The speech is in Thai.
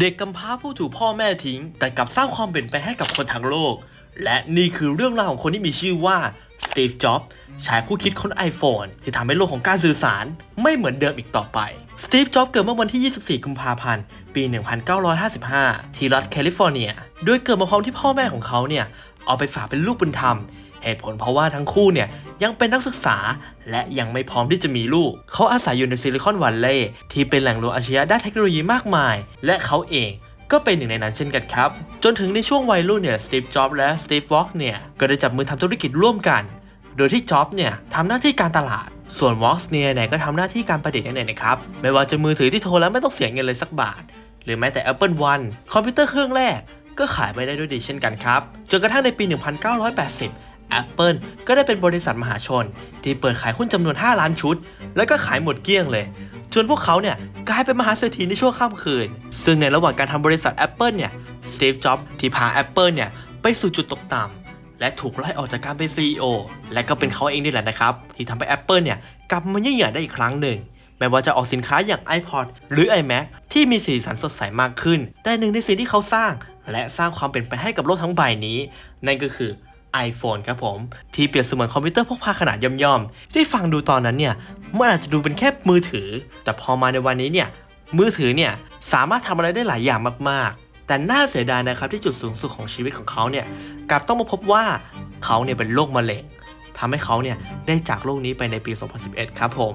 เด็กกำพร้าผู้ถูกพ่อแม่ทิ้ง แต่กลับสร้างความเปลี่ยนแปลงให้กับคนทั้งโลก และนี่คือเรื่องราวของคนที่มีชื่อว่า ตีฟ จ็อบส์ชายผู้คิดค้น iPhone ที่ทำให้โลกของการสื่อสารไม่เหมือนเดิมอีกต่อไป สตีฟ จ็อบส์เกิดเมื่อวันที่ 24 กุมภาพันธ์ ปี 1955 ที่รัฐแคลิฟอร์เนีย โดยเกิดมาพร้อมที่พ่อแม่ของเขาเนี่ย เอาไปฝากเป็นลูกบุญธรรม เหตุผลเพราะว่าทั้งคู่เนี่ย ยังเป็นนักศึกษา และยังไม่พร้อมที่จะมีลูก เขาอาศัยอยู่ในซิลิคอนวัลเลย์ที่เป็นแหล่งรวมอาชญาด้านเทคโนโลยีมากมาย และเขาเองก็เป็นหนึ่งในนั้นเช่นกันครับ จนถึงในช่วงวัยรุ่นเนี่ย สตีฟ จ็อบส์และสตีฟ วอล์กเนี่ย ก็ได้จับมือทำธุรกิจร่วมกัน โดยที่จ็อบเนี่ยทำหน้าที่การตลาด ส่วนวอล์กเนี่ยเนี่ยก็ทำหน้าที่การประดิษฐ์นั่นเองนะครับ ไม่ว่าจะมือถือที่โทรแล้วไม่ต้องเสียเงินเลยสักบาท หรือแม้แต่ Apple One คอมพิวเตอร์เครื่องแรก ก็ขายไปได้ด้วยดีเช่นกันครับ จนกระทั่งในปี 1980 Apple ก็ได้เป็นบริษัทมหาชน ที่เปิดขายหุ้นจำนวน 5 ล้านชุด แล้วก็ขายหมดเกลี้ยงเลย จนพวกเขาเนี่ยกลายเป็นมหาเศรษฐีในช่วงข้ามคืน ซึ่งในระหว่างการทำบริษัท Apple เนี่ยสตีฟ จ็อบส์ที่พา Apple เนี่ยไปสู่จุดตกต่ำ และถูกไล่ออกจากการเป็น CEO และก็เป็นเขาเองนี่แหละนะครับ ที่ทำให้ Apple เนี่ยกลับมายิ่งใหญ่ได้อีกครั้งหนึ่งแม้ว่าจะออกสินค้าอย่าง iPod หรือ iMac ที่มีสีสันสดใสมากขึ้น แต่หนึ่งในสิ่งที่เขาสร้าง และสร้างความเปลี่ยนแปลงให้กับโลกทั้งใบนี้ นั่นก็คือ iPhone ครับผม ที่เปรียบเสมือนคอมพิวเตอร์พกพาขนาดย่อมๆ ที่ฟังดูตอนนั้นเนี่ยมันอาจจะดูเป็นแค่มือถือ แต่พอมาในวันนี้เนี่ยมือถือเนี่ยสามารถทำอะไรได้หลายอย่างมากๆ แต่น่าเสียดายนะครับที่จุดสูงสุดของชีวิตของเขาเนี่ยกลับต้องมาพบว่าเขาเนี่ยเป็นโรคมะเร็งทำให้เขาเนี่ยได้จากโลกนี้ไปในปี 2011 ครับผม